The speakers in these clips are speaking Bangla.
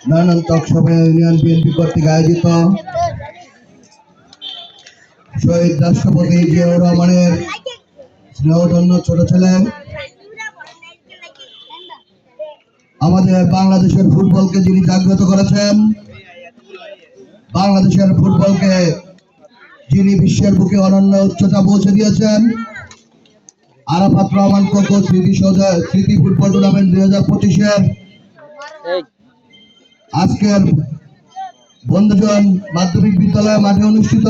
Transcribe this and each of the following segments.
নানান তকসভায় ইউনিয়ন বিএনপি কর্তৃক আয়োজিত শহীদ রাষ্ট্রপতি জিয়াউর রহমানের স্নেহধন্য ছোট ছেলে। আমাদের বাংলাদেশের ফুটবলকে যিনি জাগ্রত করেছেন, বাংলাদেশের ফুটবলকে যিনি বিশ্বের বুকে অনন্য উচ্চতা পৌঁছে দিয়েছেন, আরাফাত রহমান কোকো স্মৃতি সৌধ স্মৃতি ফুটবল টুর্নামেন্ট দুই হাজার পঁচিশের আজকের বন্ধুজন মাধ্যমিক বিদ্যালয় মাঠে অনুষ্ঠিত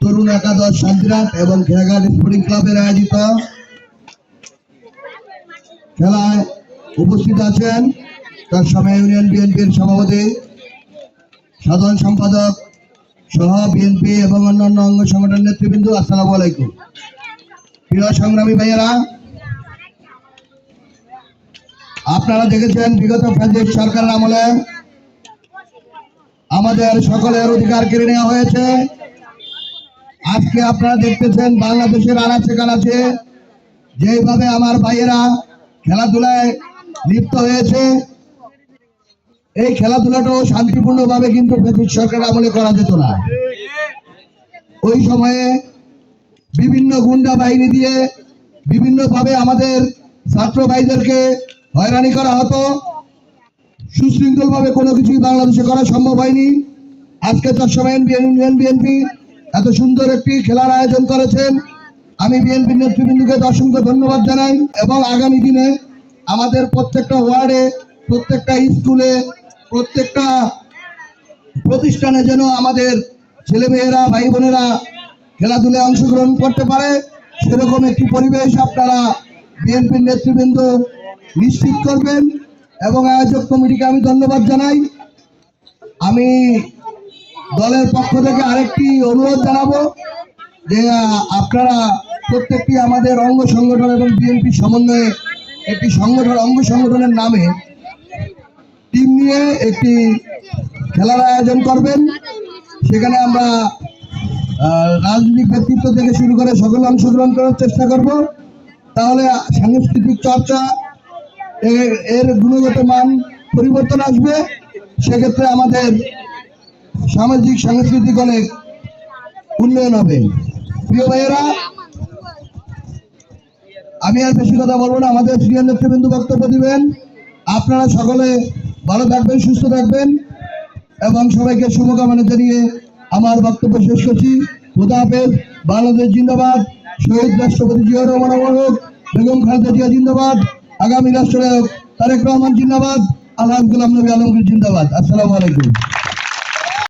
তরুণ একাদশ শান্তিরাট এবং খেয়াঘাট স্পোর্টিং ক্লাবের আয়োজিত খেলায় উপস্থিত আছেন তার সময় ইউনিয়ন বিএনপির সভাপতি, সাধারণ সম্পাদক সহ বিএনপি এবং অন্যান্য অঙ্গ সংগঠন নেতৃবৃন্দ, আসসালামু আলাইকুম। প্রিয় সংগ্রামী ভাইয়েরা আপনারা দেখেছেন বিগত ফ্যাসিস্ট সরকারের আমলে আমাদের সকলের অধিকার কেড়ে নেওয়া হয়েছে। আজকে আপনারা দেখতেছেন বাংলাদেশের আনাচে কানাচে যেভাবে আমার ভাইয়েরা খেলাধুলায় লিপ্ত হয়েছে, এই খেলাধুলাটাও শান্তিপূর্ণভাবে কিন্তু ব্রিটিশ সরকারের আমলে করা যেত না। ওই সময়ে বিভিন্ন গুন্ডা বাহিনী দিয়ে বিভিন্নভাবে আমাদের ছাত্র ভাইদেরকে হয়রানি করা হতো। সুশৃঙ্খলভাবে কোনো কিছুই বাংলাদেশে করা সম্ভব হয়নি। আজকে সময় ইউনিয়ন বিএনপি এত সুন্দর একটি খেলার আয়োজন করেছেন। আমি বিএনপি নেতৃবৃন্দকে অসংখ্য ধন্যবাদ জানাই এবং আগামী দিনে আমাদের প্রত্যেকটা ওয়ার্ডে, প্রত্যেকটা স্কুলে, প্রত্যেকটা প্রতিষ্ঠানে যেন আমাদের ছেলেমেয়েরা ভাই বোনেরা খেলাধুলায় অংশগ্রহণ করতে পারে, সেরকম একটি পরিবেশ আপনারা বিএনপির নেতৃবৃন্দ নিশ্চিত করবেন এবং আয়োজক কমিটিকে আমি ধন্যবাদ জানাই। আমি দলের পক্ষ থেকে আরেকটি অনুরোধ জানাব যে আপনারা প্রত্যেকটি আমাদের অঙ্গ সংগঠন এবং বিএনপি সমন্বয়ে একটি সংগঠন, অঙ্গ সংগঠনের নামে টিম নিয়ে একটি খেলার আয়োজন করবেন। সেখানে আমরা রাজনৈতিক ব্যক্তিত্ব থেকে শুরু করে সকলে অংশগ্রহণ করার চেষ্টা করব। তাহলে সাংস্কৃতিক চর্চা এর- গুণগত মান পরিবর্তন আসবে। সেক্ষেত্রে আমাদের সামাজিক, সাংস্কৃতিক অনেক উন্নয়ন হবে। প্রিয় ভাইয়েরা, আমি আর বেশি কথা বলব না। আমাদের সিনিয়র নেতৃবৃন্দ বক্তব্য দিবেন। আপনারা সকলে ভালো থাকবেন, সুস্থ থাকবেন এবং সবাইকে শুভকামনা জানিয়ে আমার বক্তব্য শেষ করছি। খুদা হাফেজ। বাংলাদেশ জিন্দাবাদ। শহীদ রাষ্ট্রপতি জিয়া রহমান বেগম খালেদা জিয়া জিন্দাবাদ। আগামী রাষ্ট্রনায়ক তারেক রহমান জিন্দাবাদ আলহামদুল্লাহ নবী আলমগীর জিন্দাবাদ। আসসালামু আলাইকুম।